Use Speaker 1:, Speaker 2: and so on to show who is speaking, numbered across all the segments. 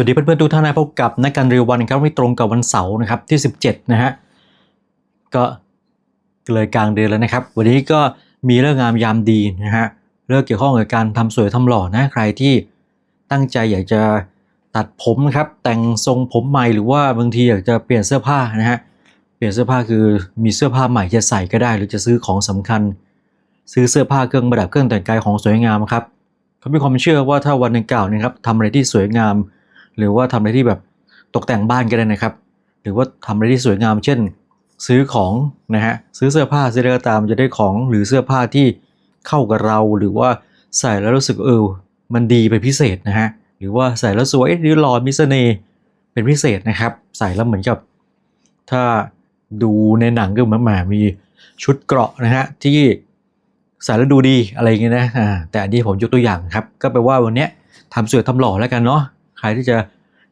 Speaker 1: วัสดีเพื่อนๆทุกท่านนะพบกับนักการเรียววันครับที่ตรงกับวันเสาร์นะครับที่ 17 นะฮะก็เลยกลางเดือนแล้วนะครับ วันนี้ก็มีเรื่องงามยามดีนะฮะเรื่องเกี่ยวข้องกับการทำสวยทำหล่อนะใครที่ตั้งใจอยากจะตัดผมนะครับแต่งทรงผมใหม่หรือว่าบางทีอยากจะเปลี่ยนเสื้อผ้านะฮะเปลี่ยนเสื้อผ้าคือมีเสื้อผ้าใหม่จะใส่ก็ได้ หรือจะซื้อของสำคัญ ซื้อเสื้อผ้าเครื่องประดับเครื่องแต่งกายของสวยงามครับเขามีความเชื่อว่าถ้าวันหนึ่งกล่าวนะครับทำอะไรที่สวยงาม หรือว่าทำอะไรที่แบบตกแต่งบ้านก็ได้นะครับ หรือว่าทำอะไรที่สวยงาม เช่น ซื้อของนะฮะซื้อเสื้อผ้าซื้ออะไรก็ตามจะได้ของหรือเสื้อผ้าที่เข้ากับเราหรือว่าใส่แล้วรู้สึกเออมันดีเป็นพิเศษนะฮะหรือว่าใส่แล้วสวยหรือหล่อมีเสน่ห์เป็นพิเศษนะครับ ใส่แล้วเหมือนกับ ถ้าดูในหนังก็เหมือนหมามีชุดเกราะนะฮะที่ใส่แล้วดูดีอะไรเงี้ยนะแต่อันนี้ผมยกตัวอย่างครับ ก็แปลว่าวันนี้ทำสวยทำหล่อแล้วกันเนาะ ใครที่จะ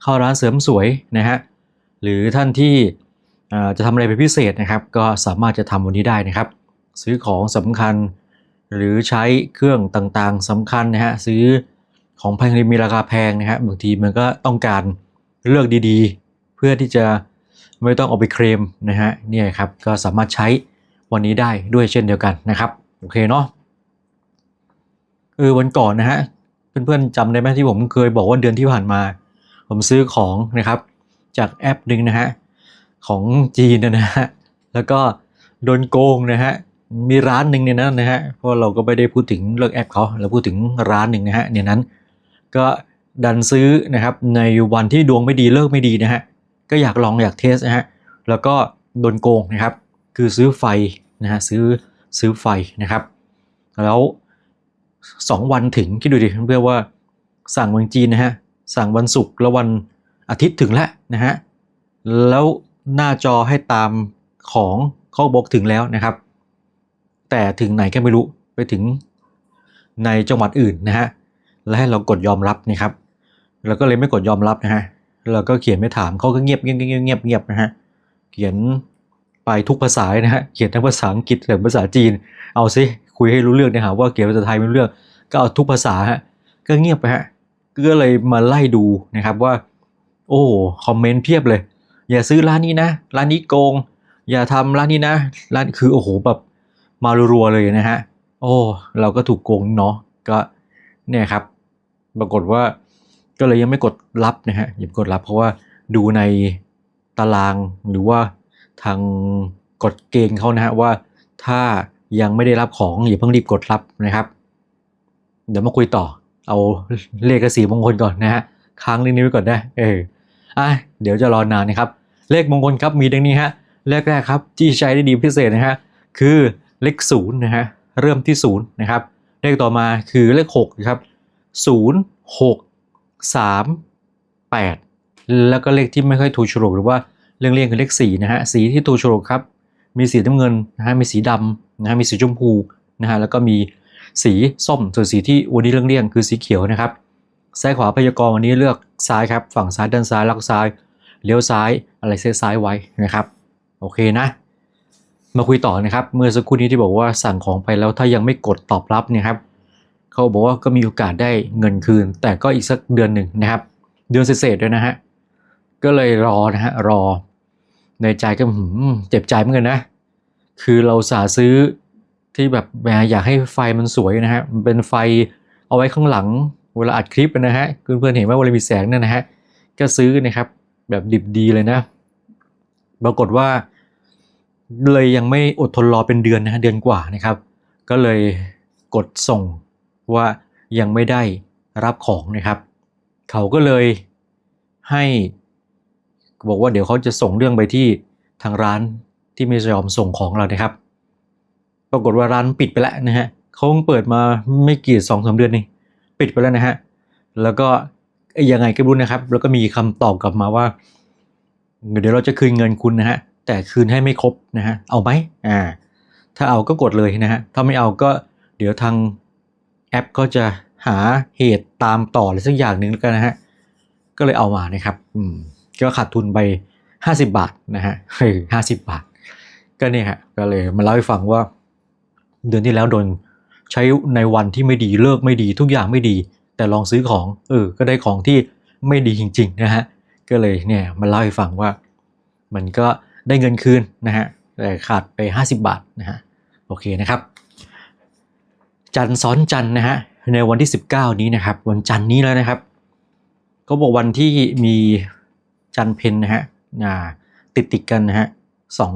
Speaker 1: เข้าร้านเสริมสวยนะฮะหรือท่านที่จะทำอะไรเป็นพิเศษนะครับ ก็สามารถจะทำวันนี้ได้นะครับ ซื้อของสำคัญหรือใช้เครื่องต่างๆสำคัญนะฮะซื้อของแพงมีราคาแพงนะฮะบางทีมันก็ต้องการเลือกดีๆ เพื่อที่จะไม่ต้องเอาไปเคลมนะฮะเนี่ยครับก็สามารถใช้วันนี้ได้ด้วยเช่นเดียวกันนะครับโอเคเนาะเออวันก่อนนะฮะ เพื่อนๆจำได้ไหมที่ผมเคยบอกว่าเดือนที่ผ่านมา ผมซื้อของนะครับ จากแอปหนึ่งนะฮะของจีนนะฮะแล้วก็โดนโกงนะฮะมีร้านหนึ่งเนี่ยนนะฮะเพราะเราก็ไม่ได้พูดถึงเรื่องแอปเขาเราพูดถึงร้านหนึ่งนะฮะในนั้น ก็ดันซื้อนะครับในวันที่ดวงไม่ดีเลิกไม่ดีนะฮะก็อยากลองอยากเทสนะฮะแล้วก็โดนโกงนะครับ คือซื้อไฟนะฮะซื้อซื้อไฟนะครับ แล้ว 2วันถึงคิดดูดิเพื่อว่าสั่งวันจีนนะฮะสั่งวันศุกร์แล้ววันอาทิตย์ถึงแล้วนะฮะแล้วหน้าจอให้ตามของเขาบอกถึงแล้วนะครับ แต่ถึงไหนก็ไม่รู้ไปถึงในจังหวัดอื่นนะฮะแล้วให้เรากดยอมรับนะครับเราก็เลยไม่กดยอมรับนะฮะเราก็เขียนไม่ถามเขาก็เงียบเงียบเงียบเงียบเงียบนะฮะเขียนไปทุกภาษานะฮะเขียนทั้งภาษาอังกฤษและภาษาจีนเอาซิ คุยให้รู้เรื่องนะฮะว่าเขียนภาษาไทยไม่รู้เรื่องก็เอาทุกภาษาฮะก็เงียบไปฮะก็เลยมาไล่ดูนะครับว่า โอ้คอมเมนต์เพียบเลย อย่าซื้อร้านนี้นะ ร้านนี้โกง อย่าทำร้านนี้นะ ร้านคือโอ้โหแบบมารัวๆเลยนะฮะโอ้เราก็ถูกโกงเนาะก็เนี่ยครับ ปรากฏว่าก็เลยยังไม่กดรับนะฮะอย่ากดรับเพราะว่าดูในตารางหรือว่าทางกฎเกณฑ์เขานะฮะว่าถ้า ยังไม่ได้รับของอย่าเพิ่งรีบกดรับนะครับ เดี๋ยวมาคุยต่อ เอาเลขกระสีมงคลก่อนนะฮะค้างเรื่องนี้ไว้ก่อนได้เอออะเดี๋ยวจะรอนานนะครับ เลขมงคลครับมีดังนี้ฮะเลขแรกครับที่ใช้ได้ดีพิเศษนะฮะคือเลขศูนย์นะฮะเริ่มที่ศูนย์นะครับเลขต่อมาคือเลขหกครับศูนย์หกสามแปดแล้วก็เลขที่ไม่ค่อยถูกฉลกหรือว่าเรื่องเลี่ยงคือเลขสี่นะฮะสีที่ถูกฉลกครับ มีสีน้ำเงินนะฮะมีสีดำนะฮะมีสีชมพูนะฮะแล้วก็มีสีส้มส่วนสีที่วันนี้เลี่ยงคือสีเขียวนะครับซ้ายขวาพยากรณ์วันนี้เลือกซ้ายครับ ฝั่งซ้ายด้านซ้ายลักซ้ายเลี้ยวซ้ายอะไรเซซ้ายไว้นะครับ โอเคนะ มาคุยต่อนะครับ เมื่อสักครู่นี้ที่บอกว่าสั่งของไปแล้วถ้ายังไม่กดตอบรับเนี่ยครับเขาบอกว่าก็มีโอกาสได้เงินคืน แต่ก็อีกสักเดือนหนึ่งนะครับ เดือนเศษๆด้วยนะฮะก็เลยรอนะฮะรอ ในใจก็หืมเจ็บใจเหมือนกันนะ คือเราสาซื้อที่แบบแหมอยากให้ไฟมันสวยนะฮะมันเป็นไฟเอาไว้ข้างหลังเวลาอัดคลิปนะฮะเพื่อนๆเห็นว่าเวลามีแสงเนี่ยนะฮะก็ซื้อนะครับแบบดิบดีเลยนะ ปรากฏว่า เลยยังไม่อดทนรอเป็นเดือนนะฮะเดือนกว่านะครับ ก็เลยกดส่งว่ายังไม่ได้รับของนะครับ เขาก็เลยให้ บอกว่าเดี๋ยวเขาจะส่งเรื่องไปที่ทางร้านที่ไม่ยอมส่งของเรานะครับ ปรากฏว่าร้านปิดไปแล้วนะฮะเขาเพิ่งเปิดมาไม่กี่สองสามเดือนนี่ปิดไปแล้วนะฮะแล้วก็ยังไงก็ไม่รู้นะครับ แล้วก็มีคำตอบกลับมาว่า เดี๋ยวเราจะคืนเงินคุณนะฮะแต่คืนให้ไม่ครบนะฮะเอาไหมอ่า ถ้าเอาก็กดเลยนะฮะถ้าไม่เอาก็เดี๋ยวทางแอปก็จะหาเหตุตามต่ออะไรสักอย่างหนึ่งแล้วกันนะฮะก็เลยเอามานะครับ อืม ก็ขาดทุนไป 50 บาทนะฮะเออห้าสิบบาท ก็เนี่ยฮะก็เลยมาเล่าให้ฟังว่า เดือนที่แล้วโดนใช้ในวันที่ไม่ดีเลิกไม่ดีทุกอย่างไม่ดี แต่ลองซื้อของเออก็ได้ของที่ไม่ดีจริง ๆ นะฮะก็เลยเนี่ยมาเล่าให้ฟังว่า มันก็ได้เงินคืนนะฮะแต่ขาดไป 50 บาทนะฮะโอเคนะครับ จันทร์ซ้อนจันทร์นะฮะในวันที่ 19 นี้นะครับ วันจันทร์นี้แล้วนะครับเขาบอกวันที่มี จันเพนนะฮะติดติดกันนะฮะสอง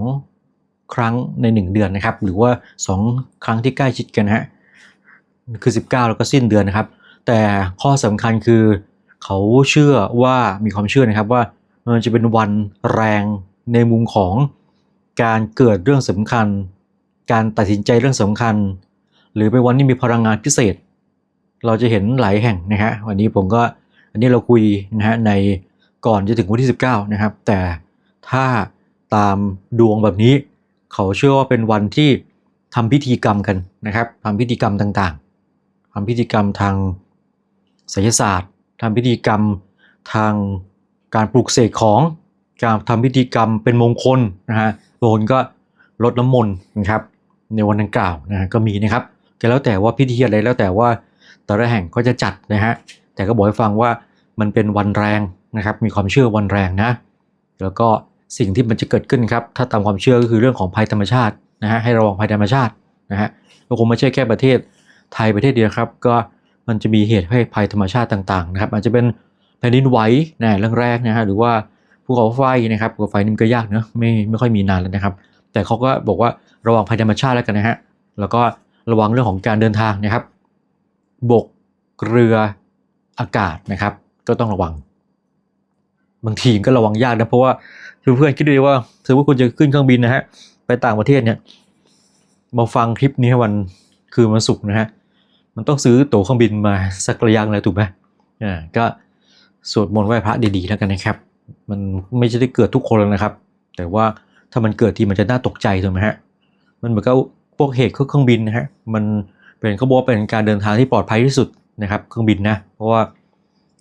Speaker 1: ครั้งใน 1 เดือนนะครับ หรือว่า 2 ครั้งที่ใกล้ชิดกันนะฮะคือ 19 แล้วก็สิ้นเดือนนะครับ แต่ข้อสำคัญคือเขาเชื่อว่ามีความเชื่อนะครับว่ามันจะเป็นวันแรงในมุมของการเกิดเรื่องสำคัญ การตัดสินใจเรื่องสำคัญ หรือเป็นวันที่มีพลังงานพิเศษ เราจะเห็นหลายแห่งนะฮะวันนี้ผมก็อันนี้เราคุยนะฮะใน ก่อนจะถึงวันที่ 19 นะครับ แต่ถ้าตามดวงแบบนี้ เขาเชื่อว่าเป็นวันที่ทำพิธีกรรมกันนะครับทำพิธีกรรมต่างๆทำพิธีกรรมทางไสยศาสตร์ทำพิธีกรรมทางการปลูกเสกของ การทำพิธีกรรมเป็นมงคลนะฮะบางคนก็ลดน้ำมนต์นะครับในวันดังกล่าวนะฮะก็มีนะครับก็แล้วแต่ว่าพิธีอะไรแล้วแต่ว่าแต่ละแห่งก็จะจัดนะฮะแต่ก็บอกให้ฟังว่า มันเป็นวันแรงนะครับ มีความเชื่อวันแรงนะ แล้วก็สิ่งที่มันจะเกิดขึ้นครับ ถ้าตามความเชื่อก็คือเรื่องของภัยธรรมชาตินะฮะ ให้ระวังภัยธรรมชาตินะฮะก็คงไม่ใช่แค่ประเทศไทยประเทศเดียวครับ ก็มันจะมีเหตุให้ภัยธรรมชาติต่างๆนะครับ อาจจะเป็นแผ่นดินไหวนะเรื่องแรกนะฮะ หรือว่าภูเขาไฟนะครับภูเขาไฟนี่มันก็ยากเนอะไม่ไม่ค่อยมีนานแล้วนะครับ แต่เขาก็บอกว่าระวังภัยธรรมชาติแล้วกันนะฮะ แล้วก็ระวังเรื่องของการเดินทางนะครับ บกเรืออากาศนะครับ ก็ต้องระวัง บางทีก็ระวังยากนะเพราะว่าเพื่อนๆคิดดูว่าสมมติคุณจะขึ้นเครื่องบินนะฮะไปต่างประเทศเนี่ยมาฟังคลิปนี้วันคือวันศุกร์นะฮะมันต้องซื้อตั๋วเครื่องบินมาสักระยะเลยถูกไหมอ่าก็สวดมนต์ไหว้พระดีๆแล้วกันนะครับ มันไม่ใช่ได้เกิดทุกคนแล้วนะครับ แต่ว่าถ้ามันเกิดทีมันจะน่าตกใจถูกไหมฮะมันเหมือนกับพวกเหตุเครื่องบินนะฮะมันเป็นเขาบอกว่าเป็นการเดินทางที่ปลอดภัยที่สุดนะครับ เครื่องบินนะเพราะว่า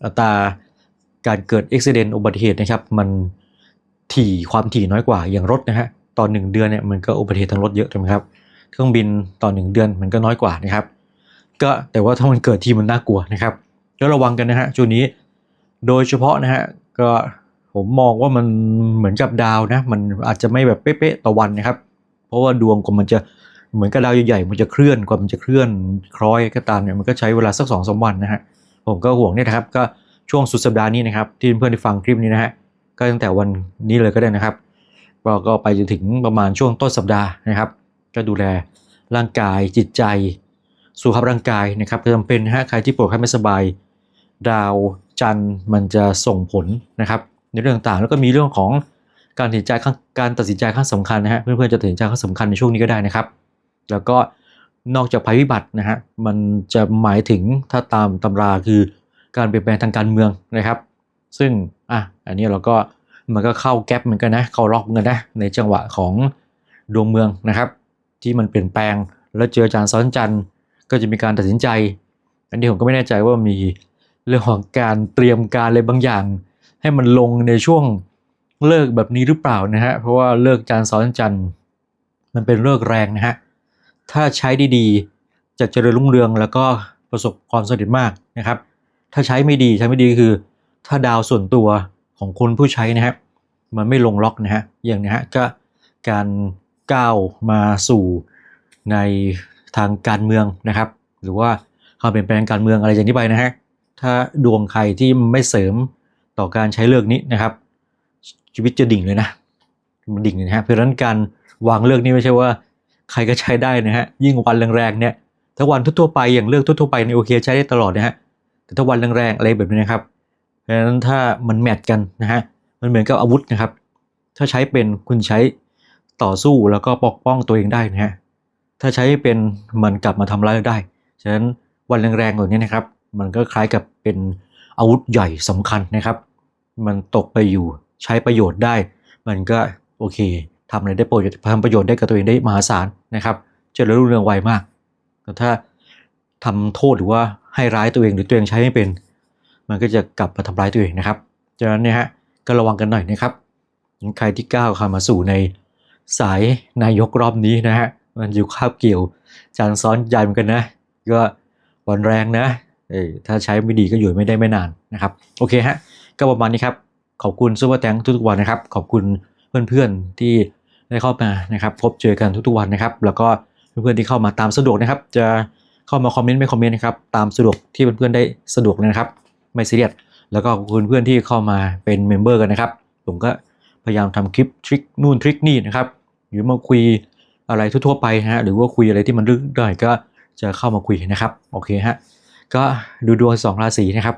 Speaker 1: อัตราการเกิดอุบิเหตุอุบัติเหตุนะครับ มันถี่ความถี่น้อยกว่าอย่างรถนะฮะตอนหนึ่งเดือนเนี่ยมันก็อุบัติเหตุทางรถเยอะถูกไหมครับ เครื่องบินต่อหนึ่งเดือนมันก็น้อยกว่านะครับ ก็แต่ว่าถ้ามันเกิดทีมันน่ากลัวนะครับก็ระวังกันนะฮะช่วงนี้ โดยเฉพาะนะฮะก็ผมมองว่ามันเหมือนกับดาวนะ มันอาจจะไม่แบบเป๊ะๆต่อวันนะครับ เพราะว่าดวงกว่ามันจะเหมือนกับดาวใหญ่ๆมันจะเคลื่อนกว่ามันจะเคลื่อนคล้อยก็ตามเนี่ยมันก็ใช้เวลาสักสองสามวันนะฮะ ผมก็ห่วงเนี่ยนะครับก็ช่วงสุดสัปดาห์นี้นะครับที่เพื่อนที่ฟังคลิปนี้นะฮะก็ตั้งแต่วันนี้เลยก็ได้นะครับเราก็ไปจนถึงประมาณช่วงต้นสัปดาห์นะครับ ก็ดูแลร่างกายจิตใจ สุขภาพร่างกายนะครับจำเป็นนะฮะใครที่ป่วยไข้ไม่สบาย ดาวจันทร์มันจะส่งผลนะครับในเรื่องต่างๆแล้วก็มีเรื่องของการตัดสินใจขั้นการตัดสินใจขั้นสำคัญนะฮะเพื่อนๆจะตัดสินใจขั้นสำคัญในช่วงนี้ก็ได้นะครับ แล้วก็ นอกจากภัยพิบัตินะฮะมันจะหมายถึงถ้าตามตำราคือการเปลี่ยนแปลงทางการเมืองนะครับ ซึ่งอะอันนี้เราก็มันก็เข้าแก๊ปเหมือนกันนะเข้าล็อกเหมือนกันนะในจังหวะของดวงเมืองนะครับ ที่มันเปลี่ยนแปลงแล้วเจออาจารย์ซ้อนจันทร์ก็จะมีการตัดสินใจ อันนี้ผมก็ไม่แน่ใจว่ามีเรื่องของการเตรียมการอะไรบางอย่าง ให้มันลงในช่วงเลิกแบบนี้หรือเปล่านะฮะเพราะว่าเลิกจานซ้อนจันทร์มันเป็นเลิกแรงนะฮะ ถ้าใช้ดีๆ จะเจริญรุ่งเรืองแล้วก็ประสบความสำเร็จมากนะครับ ถ้าใช้ไม่ดีใช้ไม่ดีคือ ถ้าดาวส่วนตัวของคนผู้ใช้นะฮะมันไม่ลงล็อกนะฮะอย่างนี้ฮะก็การก้าวมาสู่ในทางการเมืองนะครับ หรือว่าความเปลี่ยนแปลงการเมืองอะไรอย่างนี้ไปนะฮะถ้าดวงใครที่ไม่เสริมต่อการใช้เลือกนี้นะครับ ชีวิตจะดิ่งเลยนะมันดิ่งนะฮะเพราะฉะนั้นการวางเลือกนี้ไม่ใช่ว่า ใครก็ใช้ได้นะฮะยิ่งวันแรงๆเนี่ยถ้าวันทั่วๆไปอย่างเลือกทั่วๆไปในโอเคใช้ได้ตลอดนะฮะแต่ถ้าวันแรงๆอะไรแบบนี้นะครับเพราะฉะนั้นถ้ามันแมทกันนะฮะมันเหมือนกับอาวุธนะครับ ถ้าใช้เป็นคุณใช้ต่อสู้แล้วก็ปกป้องตัวเองได้นะฮะถ้าใช้เป็นมันกลับมาทำร้ายเราได้ ฉะนั้นวันแรงๆแบบนี้นะครับ มันก็คล้ายกับเป็นอาวุธใหญ่สำคัญนะครับ มันตกไปอยู่ใช้ประโยชน์ได้ มันก็โอเค ทำอะไรได้ประโยชน์ทำประโยชน์ได้กับตัวเองได้มหาศาลนะครับจริญรุ่งเรืองไวมากแต่ถ้าทำโทษหรือว่าให้ร้ายตัวเองหรือตัวเองใช้ไม่เป็น มันก็จะกลับมาทำร้ายตัวเองนะครับฉะนั้นเนี่ยฮะก็ระวังกันหน่อยนะครับใครที่ก้าวเข้ามาสู่ในสายนายกรอบนี้นะฮะมันอยู่คาบเกี่ยวจานซ้อนใหญ่เหมือนกันนะ ก็วันแรงนะเออถ้าใช้ไม่ดีก็อยู่ไม่ได้ไม่นานนะครับ โอเคฮะ ก็ประมาณนี้ครับ ขอบคุณซูเปอร์แตงทุกๆวันนะครับ ขอบคุณเพื่อนๆที่ ได้เข้ามานะครับพบเจอกันทุกๆวันนะครับ แล้วก็เพื่อนๆที่เข้ามาตามสะดวกนะครับ จะเข้ามาคอมเมนต์ไม่คอมเมนต์นะครับตามสะดวกที่เพื่อนๆได้สะดวกเลยนะครับ ไม่ซีเรียสแล้วก็คุณเพื่อนที่เข้ามาเป็นเมมเบอร์กันนะครับผมก็พยายามทำคลิปทริคนู่นทริคนี่นะครับหรือมาคุยอะไรทั่วๆไปฮะหรือว่าคุยอะไรที่มันลึกได้ก็จะเข้ามาคุยนะครับโอเคฮะก็ดูดวงสองราศีนะครับ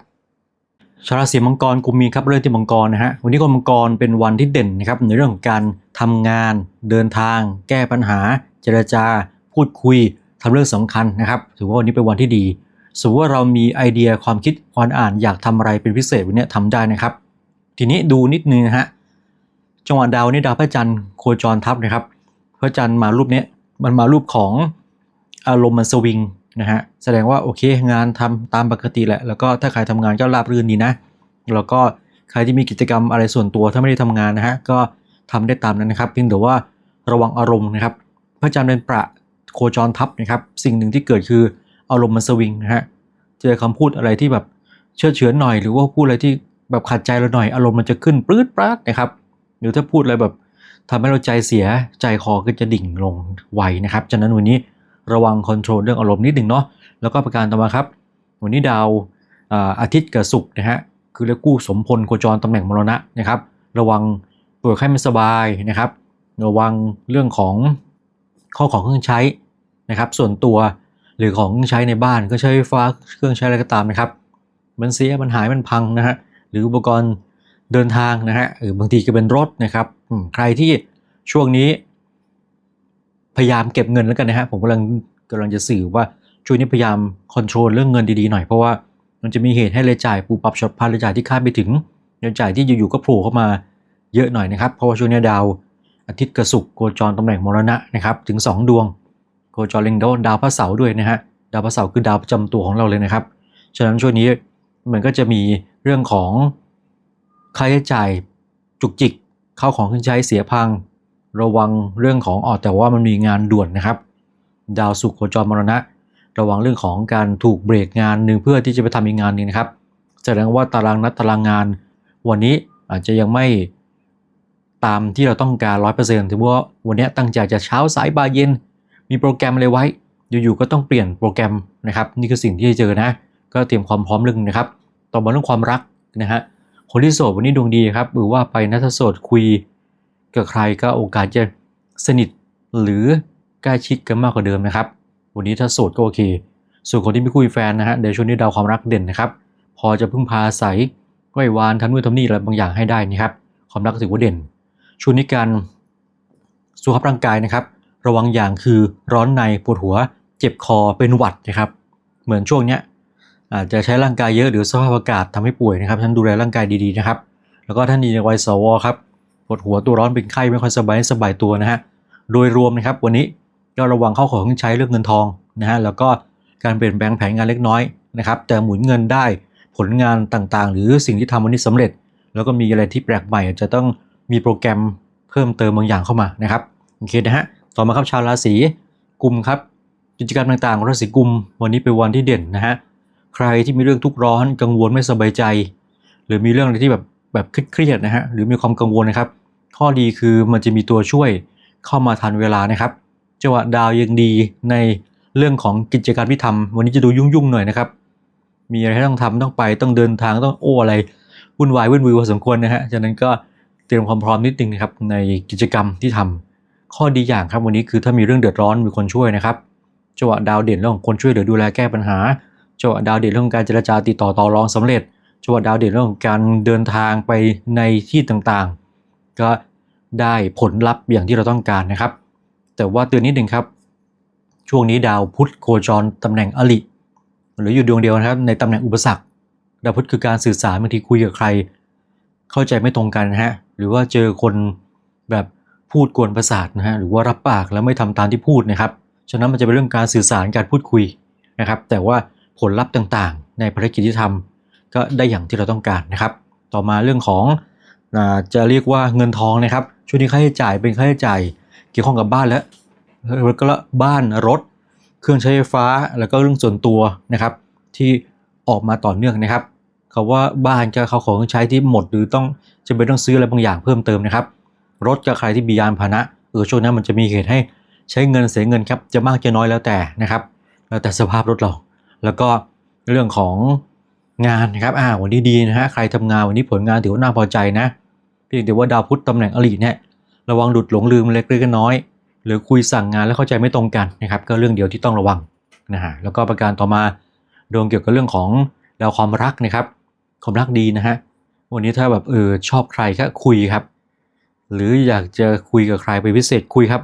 Speaker 1: ชาวราศีมังกรกุมมีครับเรื่องที่มังกรนะฮะวันนี้คนมังกรเป็นวันที่เด่นนะครับในเรื่องของการทำงาน เดินทาง แก้ปัญหา เจรจา พูดคุยทำเรื่องสำคัญนะครับถือว่าวันนี้เป็นวันที่ดีสมมติว่าเรามีไอเดียความคิดความอ่านอยากทำอะไรเป็นพิเศษวันนี้ทำได้นะครับ ทีนี้ดูนิดนึงนะฮะจังหวะดาวนี่ดาวพระจันทร์โคจรทับนะครับ พระจันทร์มารูปนี้มันมารูปของอารมณ์มันสวิง นะฮะแสดงว่าโอเคงานทำตามปกติแหละ แล้วก็ถ้าใครทำงานก็ราบรื่นดีนะ แล้วก็ใครที่มีกิจกรรมอะไรส่วนตัวถ้าไม่ได้ทำงานนะฮะก็ทำได้ตามนั้นนะครับ เพียงแต่ว่าระวังอารมณ์นะครับพระจันทร์เป็นประโคจรทับนะครับสิ่งหนึ่งที่เกิดคืออารมณ์มันสวิงนะฮะเจอคำพูดอะไรที่แบบเชื่อเฉือนหน่อย หรือว่าพูดอะไรที่แบบขัดใจเราหน่อยอารมณ์มันจะขึ้นปลื้ดปราดนะครับหรือถ้าพูดอะไรแบบทำให้เราใจเสียใจคอก็จะดิ่งลงไวนะครับฉะนั้นวันนี้ ระวังคอนโทรลเรื่องอารมณ์นิดหนึ่งเนาะแล้วก็ประการต่อมาครับ วันนี้ดาวอาทิตย์กับศุกร์นะฮะคือเรียกกู้สมพลโคจรตำแหน่งมรณะนะครับ ระวังป่วยไข้ไม่สบายนะครับ ระวังเรื่องของข้อของเครื่องใช้นะครับ ส่วนตัวหรือของใช้ในบ้านก็ใช้ไฟฟ้าเครื่องใช้อะไรก็ตามนะครับ มันเสียมันหายมันพังนะฮะหรืออุปกรณ์เดินทางนะฮะหรือบางทีก็เป็นรถนะครับใครที่ช่วงนี้ พยายามเก็บเงินแล้วกันนะฮะผมกำลังกำลังจะสื่อว่าช่วงนี้พยายามคอนโทรลเรื่องเงินดีๆหน่อยเพราะว่ามันจะมีเหตุให้รายจ่ายปูปรับช็อตพันรายจ่ายที่คาดไม่ถึงรายจ่ายที่อยู่ๆก็โผล่เข้ามาเยอะหน่อยนะครับ เพราะว่าช่วงนี้ดาวอาทิตย์กับศุกโคจรตำแหน่งมรณะนะครับถึง 2 ดวง โคจรเล็งดาวดาวพระเสาร์ด้วยนะฮะดาวพระเสาร์คือดาวประจำตัวของเราเลยนะครับฉะนั้นช่วงนี้มันก็จะมีเรื่องของค่าใช้จ่ายจุกจิกเข้าของเครื่องใช้เสียพัง ระวังเรื่องของออกแต่ว่ามันมีงานด่วนนะครับ ดาวสุขโคจรมรณะ ระวังเรื่องของการถูกเบรกงานหนึ่งเพื่อที่จะไปทำอีกงานนึงนะครับ แสดงว่าตารางนัดตารางงาน วันนี้อาจจะยังไม่ตามที่เราต้องการ 100%ถือว่าวันนี้ตั้งใจจะเช้าสายบ่ายเย็น มีโปรแกรมอะไรไว้ อยู่ๆก็ต้องเปลี่ยนโปรแกรมนะครับ นี่คือสิ่งที่จะเจอนะ ก็เตรียมความพร้อมเรื่องหนึ่งนะครับ ต่อมาเรื่องความรักนะฮะคนที่โสดวันนี้ดวงดีครับหรือว่าไปนัทโสดคุย กับใครก็โอกาสจะสนิทหรือใกล้ชิดกันมากกว่าเดิมนะครับ วันนี้ถ้าโสดก็โอเค ส่วนคนที่ไม่คุยแฟนนะฮะเดี๋ยวช่วงนี้ดาวความรักเด่นนะครับ พอจะพึ่งพาอาศัยไหววานทำนู่นทำนี่อะไรบางอย่างให้ได้นะครับ ความรักถือว่าเด่น ช่วงนี้การสุขภาพร่างกายนะครับ ระวังอย่างคือร้อนในปวดหัว เจ็บคอเป็นหวัดนะครับ เหมือนช่วงเนี้ยอาจจะใช้ร่างกายเยอะหรือสภาพอากาศทำให้ป่วยนะครับท่านดูแลร่างกายดีๆนะครับ แล้วก็ท่านดีในวัยสวครับ ปวดหัวตัวร้อนเป็นไข้ไม่ค่อยสบายสบายตัวนะฮะโดยรวมนะครับวันนี้ก็ระวังเข้าของเครื่องใช้เรื่องเงินทองนะฮะแล้วก็การเปลี่ยนแปลงแผนงานเล็กน้อยนะครับแต่หมุนเงินได้ผลงานต่างๆ หรือสิ่งที่ทำวันนี้สำเร็จ แล้วก็มีอะไรที่แปลกใหม่อาจจะต้องมีโปรแกรมเพิ่มเติมบางอย่างเข้ามานะครับโอเคนะฮะต่อมาครับชาวราศีกุมครับกิจกรรมต่างๆของราศีกุมวันนี้เป็นวันที่เด่นนะฮะใครที่มีเรื่องทุกข์ร้อนกังวลไม่สบายใจ หรือมีเรื่องอะไรที่แบบแบบเครียดนะฮะหรือมีความกังวลนะครับ ข้อดีคือมันจะมีตัวช่วยเข้ามาทันเวลานะครับจังหวะดาวยังดีในเรื่องของกิจการที่ทำวันนี้จะดูยุ่งๆหน่อยนะครับ มีอะไรให้ต้องทำต้องไปต้องเดินทางต้องโอ้อะไรวุ่นวายวุ่นวายพอสมควรนะฮะฉะนั้นก็เตรียมความพร้อมนิดนึงนะครับในกิจกรรมที่ทำข้อดีอย่างครับวันนี้คือถ้ามีเรื่องเดือดร้อนมีคนช่วยนะครับจังหวะดาวเด่นเรื่องของคนช่วยเหลือดูแลแก้ปัญหาจังหวะดาวเด่นเรื่องของการเจรจาติดต่อต่อรองสำเร็จจังหวะดาวเด่นเรื่องของการเดินทางไปในที่ต่างๆ ก็ได้ผลลัพธ์อย่างที่เราต้องการนะครับ แต่ว่าเตือนนิดหนึ่งครับ ช่วงนี้ดาวพุธโคจรตำแหน่งอลิหรืออยู่ดวงเดียวนะครับ ในตำแหน่งอุปสรรคดาวพุธคือการสื่อสารบางทีคุยกับใคร เข้าใจไม่ตรงกันนะฮะหรือว่าเจอคนแบบพูดกวนประสาทนะฮะหรือว่ารับปากแล้วไม่ทำตามที่พูดนะครับฉะนั้นมันจะเป็นเรื่องการสื่อสารการพูดคุยนะครับ แต่ว่าผลลัพธ์ต่างๆ ในภารกิจที่ทำก็ได้อย่างที่เราต้องการนะครับ ต่อมาเรื่องของ จะเรียกว่าเงินทองนะครับช่วงนี้ค่าใช้จ่ายเป็นค่าใช้จ่ายเกี่ยวข้องกับบ้านและแล้วก็บ้านรถ เครื่องใช้ไฟฟ้าแล้วก็เรื่องส่วนตัวนะครับที่ออกมาต่อเนื่องนะครับเขาว่าบ้านก็เขาของใช้ที่หมดหรือต้องจะเป็นต้องซื้ออะไรบางอย่างเพิ่มเติมนะครับ รถกับใครที่มียานพาหนะเออช่วงนั้นมันจะมีเหตุให้ใช้เงินเสียเงินครับจะมากจะน้อยแล้วแต่นะครับแล้วแต่สภาพรถเราแล้วก็เรื่องของงานนะครับอ่าวันนี้ดีนะฮะใครทำงานวันนี้ผลงานถือว่าน่าพอใจนะ พียงแต่ว่าดาวพุธตำแหน่งอลีเนี่ยระวังหลุดหลงลืมเล็กๆน้อย หรือคุยสั่งงานแล้วเข้าใจไม่ตรงกันนะครับก็เรื่องเดียวที่ต้องระวังนะฮะแล้วก็ประการต่อมาดวงเกี่ยวกับเรื่องของดาวความรักนะครับ ความรักดีนะฮะวันนี้ถ้าแบบเออชอบใครก็คุยครับ หรืออยากจะคุยกับใครไปพิเศษคุยครับ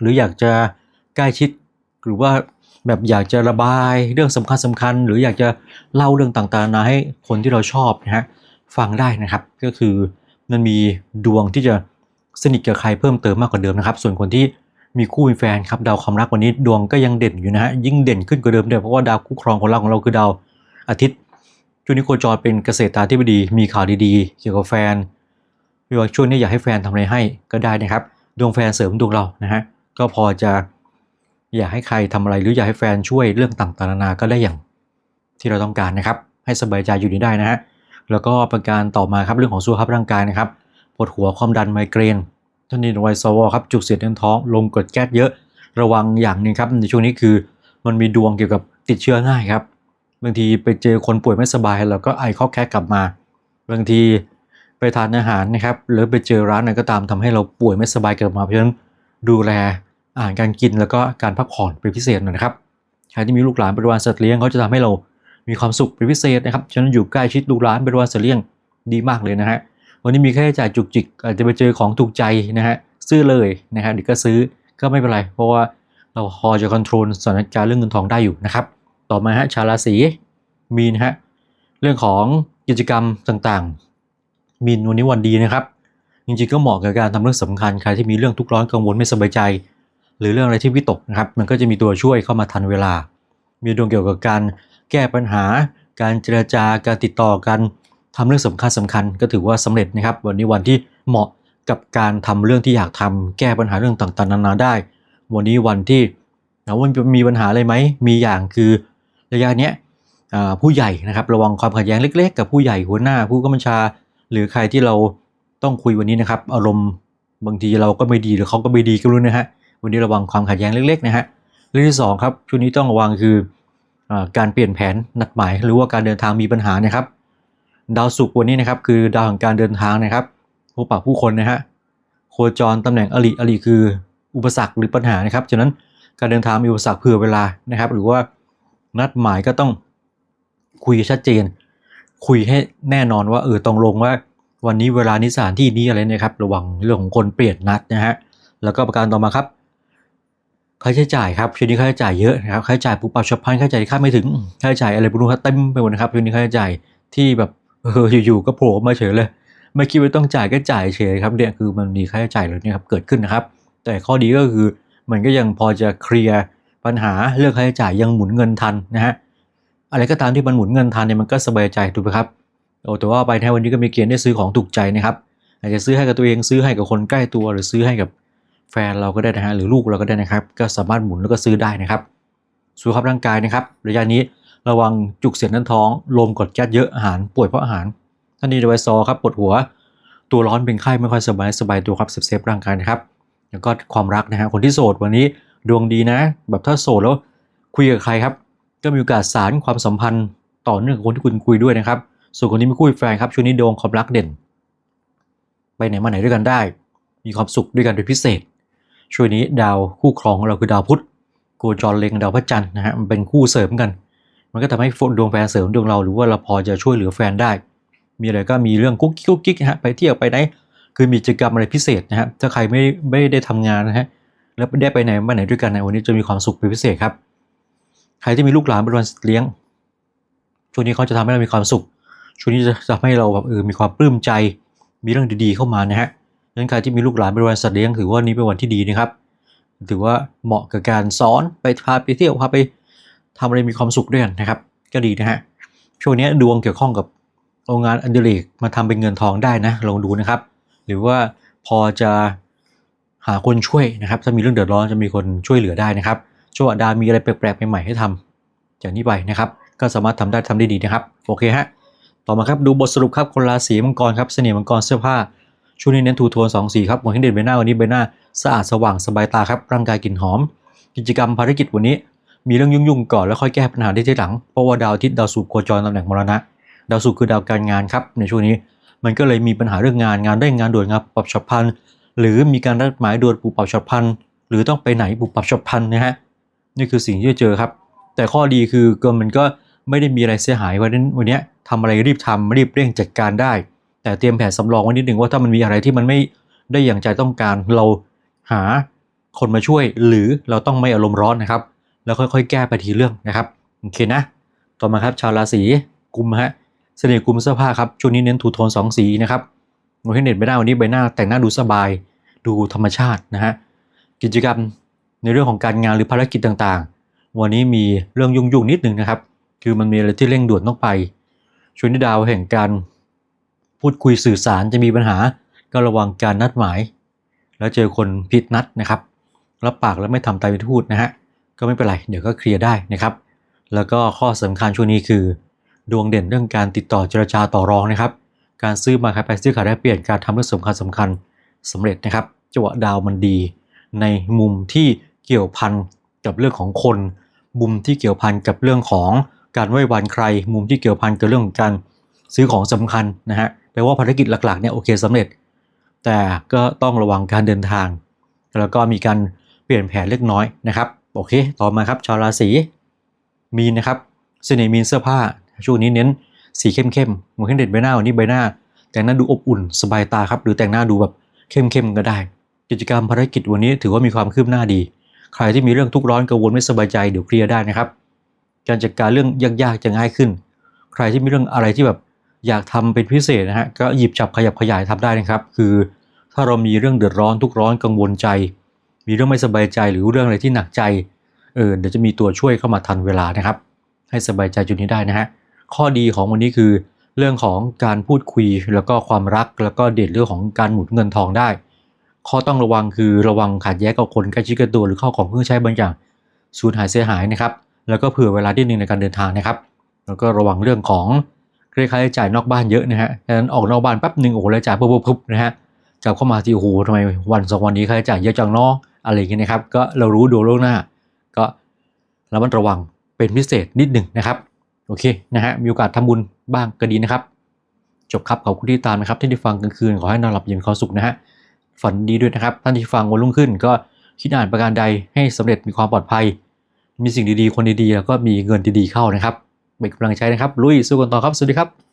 Speaker 1: หรืออยากจะใกล้ชิดหรือว่าแบบอยากจะระบายเรื่องสำคัญสคัญๆหรืออยากจะเล่าเรื่องต่างๆนานาให้คนที่เราชอบนะฮะฟังได้นะครับ ก็คือ มันมีดวงที่จะสนิทกับใครเพิ่มเติมมากกว่าเดิมนะครับ ส่วนคนที่มีคู่มีแฟนครับดาวความรักวันนี้ดวงก็ยังเด่นอยู่นะฮะยิ่งเด่นขึ้นกว่าเดิมเดิมเพราะว่าดาวคู่ครองคนรักของเราคือดาวอาทิตย์ช่วงนี้โคจรเป็นเกษตราธิบดีมีข่าวดีๆ เกี่ยวกับแฟนหรือว่าช่วงนี้อยากให้แฟนทำอะไรให้ก็ได้นะครับ ดวงแฟนเสริมดวงเรานะฮะก็พอจะอยากให้ใครทำอะไรหรืออยากให้แฟนช่วยเรื่องต่างๆนานาก็ได้อย่างที่เราต้องการนะครับ ให้สบายใจอยู่นี้ได้นะฮะ แล้วก็ประการต่อมาครับเรื่องของสุขภาพร่างกายนะครับปวดหัวความดันไมเกรนท่านี้ไวซวครับจุกเสียดในท้องลมกดแก๊สเยอะระวังอย่างหนึ่งครับในช่วงนี้คือมันมีดวงเกี่ยวกับติดเชื้อง่ายครับบางทีไปเจอคนป่วยไม่สบาย แล้วก็ไอข้อแค่กลับมาบางทีไปทานอาหารนะครับหรือไปเจอร้านไหนก็ตามทำให้เราป่วยไม่สบายเกิดมาเพราะฉะนั้นดูแลอาหารการกินแล้วก็การพักผ่อนเป็นพิเศษนะครับใครที่มีลูกหลานบริวารสัตว์เลี้ยงเขาจะทำให้เรา มีความสุขเป็นพิเศษนะครับ ฉะนั้นอยู่ใกล้ชิดลูกหลานบริวารสัตว์เลี้ยงดีมากเลยนะฮะ วันนี้มีค่าใช้จ่ายจุกจิกอาจจะไปเจอของถูกใจนะฮะซื้อเลยนะฮะเดี๋ยวก็ซื้อก็ไม่เป็นไร เพราะว่าเราพอจะควบคุมสถานการณ์เรื่องเงินทองได้อยู่นะครับ ต่อมาฮะชาราศีมีนฮะเรื่องของกิจกรรมต่างๆ มีนวันนี้วันดีนะครับ จริงๆก็เหมาะกับการทำเรื่องสำคัญใครที่มีเรื่องทุกข์ร้อนกังวลไม่สบายใจ หรือเรื่องอะไรที่วิตกนะครับ มันก็จะมีตัวช่วยเข้ามาทันเวลา มีดวงเกี่ยวกับการ แก้ปัญหา การเจรจาการติดต่อกันทำเรื่องสำคัญสำคัญก็ถือว่าสำเร็จนะครับ วันนี้วันที่เหมาะกับการทำเรื่องที่อยากทำแก้ปัญหาเรื่องต่างๆนานาได้ วันนี้วันที่ถาว่ามีปัญหาอะไรไหมมีอย่างคือระยะเนี้ยผู้ใหญ่นะครับระวังความขัดแย้งเล็ก ๆ กับผู้ใหญ่หัวหน้าผู้กำกับบัญชา หรือใครที่เราต้องคุยวันนี้นะครับ อารมณ์บางทีเราก็ไม่ดีหรือเขาก็ไม่ดีก็รู้นะฮะวันนี้ระวังความขัดแย้งเล็กๆนะฮะเรื่องที่สองครับช่วงนี้ต้องระวังคือ การเปลี่ยนแผนนัดหมาย หรือว่าการเดินทางมีปัญหานะครับ ดาวศุกร์วันนี้นะครับคือดาวของการเดินทางนะครับพบปะผู้คนนะฮะโคจรตำแหน่งอริอริคืออุปสรรคหรือปัญหานะครับฉะนั้นการเดินทางมีอุปสรรคเผื่อเวลานะครับ หรือว่านัดหมายก็ต้องคุยชัดเจน คุยให้แน่นอนว่าเออตรงลงว่า วันนี้เวลานิสถานที่นี้อะไรนะครับ ระวังเรื่องของคนเปลี่ยนนัดนะฮะแล้วก็ประการต่อมาครับ ค่าใช้จ่ายครับช่วงนี้ค่าใช้จ่ายเยอะนะครับค่าใช้จ่ายปุ๊บปับฉับพลันค่าใช้จ่ายที่คาดไม่ถึงค่าใช้จ่ายอะไรไม่รู้ครับเต็มไปหมดนะครับช่วงนี้ค่าใช้จ่ายที่แบบเอออยู่ๆก็โผล่มาเฉยเลยไม่คิดว่าต้องจ่ายก็จ่ายเฉยครับเนี่ยคือมันมีค่าใช้จ่ายเหล่านี้ครับเกิดขึ้นนะครับ แต่ข้อดีก็คือมันก็ยังพอจะเคลียร์ปัญหาเรื่องค่าใช้จ่ายยังหมุนเงินทันนะฮะอะไรก็ตามที่มันหมุนเงินทันเนี่ยมันก็สบายใจถูกไหมครับโอ้แต่ว่าไปในวันนี้ก็มีเกณฑ์ได้ซื้อของถูกใจนะครับอาจจะซื้อให้กับตัวเองซื้อให้กับคนใกล้ตัวหรือซื้อให้กับ แฟนเราก็ได้นะฮะหรือลูกเราก็ได้นะครับ ก็สามารถหมุนแล้วก็ซื้อได้นะครับสุขภาพร่างกายนะครับ ระยะนี้ระวังจุกเสียดน้นท้องลมกดแก๊สเยอะอาหารป่วยเพราะอาหารท่านนี้ไวซอครับปวดหัว ตัวร้อนเป็นไข้ไม่ค่อยสบายสบายตัวครับเซฟเซฟร่างกายนะครับแล้วก็ความรักนะฮะคนที่โสดวันนี้ดวงดีนะ แบบถ้าโสดแล้วคุยกับใครครับ ก็มีโอกาสสารความสัมพันธ์ต่อเนื่องกับคนที่คุณคุยด้วยนะครับส่วนคนที่ไม่คุยแฟนครับช่วงนี้ดวงความรักเด่น ไปไหนมาไหนด้วยกันได้ มีความสุขด้วยกันเป็นพิเศษ ช่วงนี้ดาวคู่ครองของเราคือดาวพุธโคจรเล็งดาวพระจันทร์นะฮะมันเป็นคู่เสริมกัน มันก็ทำให้ดวงแฟนเสริมดวงเราหรือว่าเราพอจะช่วยเหลือแฟนได้ มีอะไรก็มีเรื่องกุ๊กกิ๊กกุ๊กกิ๊กนะฮะไปเที่ยวไปไหนคือมีกิจกรรมอะไรพิเศษนะฮะถ้าใครไม่ไม่ได้ทำงานนะฮะแล้วได้ไปไหนมาไหนด้วยกันในวันนี้จะมีความสุขเป็นพิเศษครับ ใครที่มีลูกหลานเป็นวันเลี้ยงช่วงนี้เขาจะทำให้เรามีความสุขช่วงนี้จะทำให้เราแบบเออมีความปลื้มใจ มีเรื่องดีๆเข้ามานะฮะ นั้นใครที่มีลูกหลานเป็นวันสัตว์เลี้ยงถือว่านี้เป็นวันที่ดีนะครับ ถือว่าเหมาะกับการสอนไปพาไปเที่ยวพาไปทำอะไรมีความสุขด้วยกันนะครับ ก็ดีนะฮะช่วงนี้ดวงเกี่ยวข้องกับโรงงานอันเดเรกมาทำเป็นเงินทองได้นะลองดูนะครับ หรือว่าพอจะหาคนช่วยนะครับ ถ้ามีเรื่องเดือดร้อนจะมีคนช่วยเหลือได้นะครับช่วงดามีอะไรแปลกๆใหม่ๆให้ทำจากนี้ไปนะครับ ก็สามารถทำได้ทำได้ดีนะครับ โอเคฮะต่อมาครับดูบทสรุปครับคนราศีมังกรครับเสน่ห์มังกรเสื้อผ้า ช่วงนี้เน้นทูโทนสองสีครับหัวให้เด่นใบหน้าวันนี้ใบหน้าสะอาดสว่างสบายตาครับร่างกายกลิ่นหอม กิจกรรมภารกิจวันนี้ มีเรื่องยุ่งๆก่อนแล้วค่อยแก้ปัญหาได้ทีหลังเพราะว่าดาวอาทิตย์ดาวศุกร์โคจรตำแหน่งมรณะ ดาวศุกร์คือดาวการงานครับในช่วงนี้มันก็เลยมีปัญหาเรื่องงานงานเร่งงานด่วนงานปรับฉับพลันหรือมีการนัดหมายด่วนปุบปับฉับพลันหรือต้องไปไหนปุบปับฉับพลันนะฮะนี่คือสิ่งที่จะเจอครับ แต่ข้อดีคือก็มันก็ไม่ได้มีอะไรเสียหายวันนั้นวันนี้ทำอะไรรีบทำรีบเร่งจัดการได้ แต่เตรียมแผนสำรองไว้นิดหนึ่งว่าถ้ามันมีอะไรที่มันไม่ได้อย่างใจต้องการ เราหาคนมาช่วย หรือเราต้องไม่อารมณ์ร้อนนะครับ แล้วค่อยๆ แก้ไปทีเรื่องนะครับโอเคนะ ต่อมาครับชาวราศีกุมฮะเสน่ห์กุมเสื้อผ้าครับช่วงนี้เน้นทูโทนสองสีนะครับโมเทนเน็ตใบหน้าวันนี้ใบหน้าแต่งหน้าดูสบาย ดูธรรมชาตินะฮะกิจกรรมในเรื่องของการงานหรือภารกิจต่างๆ วันนี้มีเรื่องยุ่งๆนิดหนึ่งนะครับ คือมันมีอะไรที่เร่งด่วนต้องไปช่วงนี้ดาวแห่งการ พูดคุยสื่อสารจะมีปัญหา ก็ระวังการนัดหมาย แล้วเจอคนผิดนัดนะครับรับปากแล้วไม่ทำตามที่พูดนะฮะก็ไม่เป็นไร เดี๋ยวก็เคลียร์ได้นะครับ แล้วก็ข้อสำคัญช่วงนี้คือ ดวงเด่นเรื่องการติดต่อเจรจาต่อรองนะครับ การซื้อมาขายไปซื้อขายได้เปลี่ยนการทำเรื่องสำคัญสำคัญสำเร็จนะครับจังหวะดาวมันดี ในมุมที่เกี่ยวพันกับเรื่องของคน มุมที่เกี่ยวพันกับเรื่องของการไหว้วานใคร มุมที่เกี่ยวพันกับเรื่องของการซื้อของสำคัญนะฮะ ลว่าภารกิจหลักๆเนี่ยโอเคสำเร็จ แต่ก็ต้องระวังการเดินทาง แล้วก็มีการเปลี่ยนแผนเล็กน้อยนะครับโอเค ต่อมาครับชาวราศีมีนนะครับเสน่ห์มีนเสื้อผ้าช่วงนี้เน้นสีเข้มๆเหมือนเด่นใบหน้าวันนี้ใบหน้า แต่งหน้าดูอบอุ่นสบายตาครับ หรือแต่งหน้าดูแบบเข้มๆก็ได้ กิจกรรมภารกิจวันนี้ถือว่ามีความคืบหน้าดี ใครที่มีเรื่องทุกข์ร้อนกังวลไม่สบายใจเดี๋ยวเคลียร์ได้นะครับ การจัดการเรื่องยากๆจะง่ายขึ้น ใครที่มีเรื่องอะไรที่แบบ อยากทำเป็นพิเศษนะฮะก็หยิบจับขยับขยายทำได้นะครับ คือถ้าเรามีเรื่องเดือดร้อนทุกข์ร้อนกังวลใจ มีเรื่องไม่สบายใจหรือเรื่องอะไรที่หนักใจเออเดี๋ยวจะมีตัวช่วยเข้ามาทันเวลานะครับ ให้สบายใจจุดนี้ได้นะฮะข้อดีของวันนี้คือเรื่องของการพูดคุยแล้วก็ความรักแล้วก็เด่นเรื่องของการหมุนเงินทองได้ ข้อต้องระวังคือระวังขัดแย้งกับคนใกล้ชิดกับตัวหรือข้าของเครื่องใช้บางอย่างสูญหายเสียหายนะครับ แล้วก็เผื่อเวลาที่หนึ่งในการเดินทางนะครับ แล้วก็ระวังเรื่องของ ค่าใช้จ่ายนอกบ้านเยอะนะฮะดังนั้นออกนอกบ้านแป๊บหนึ่งโอ้โหรายจ่ายปุ๊บปุ๊บนะฮะกลับเข้ามาที่โอ้โหทำไมวันสองวันนี้ค่าใช้จ่ายเยอะจังเนาะอะไรอย่างเงี้ยนะครับ ก็เรารู้ดูล่วงหน้า ก็ระมัดระวังเป็นพิเศษนิดหนึ่งนะครับ โอเคนะฮะมีโอกาสทำบุญบ้างก็ดีนะครับ จบครับขอบคุณที่ตามนะครับ ที่ได้ฟังกลางคืนขอให้นอนหลับอย่างมีความสุขนะฮะฝันดีด้วยนะครับ ท่านที่ฟังวันรุ่งขึ้น ก็คิดอ่านประการใดให้สำเร็จมีความปลอดภัย มีสิ่งดีๆ คนดีๆแล้วก็มีเงินดีๆเข้านะครับ เป็นกำลังใจนะครับ ลุยสู้กันต่อครับ สวัสดีครับ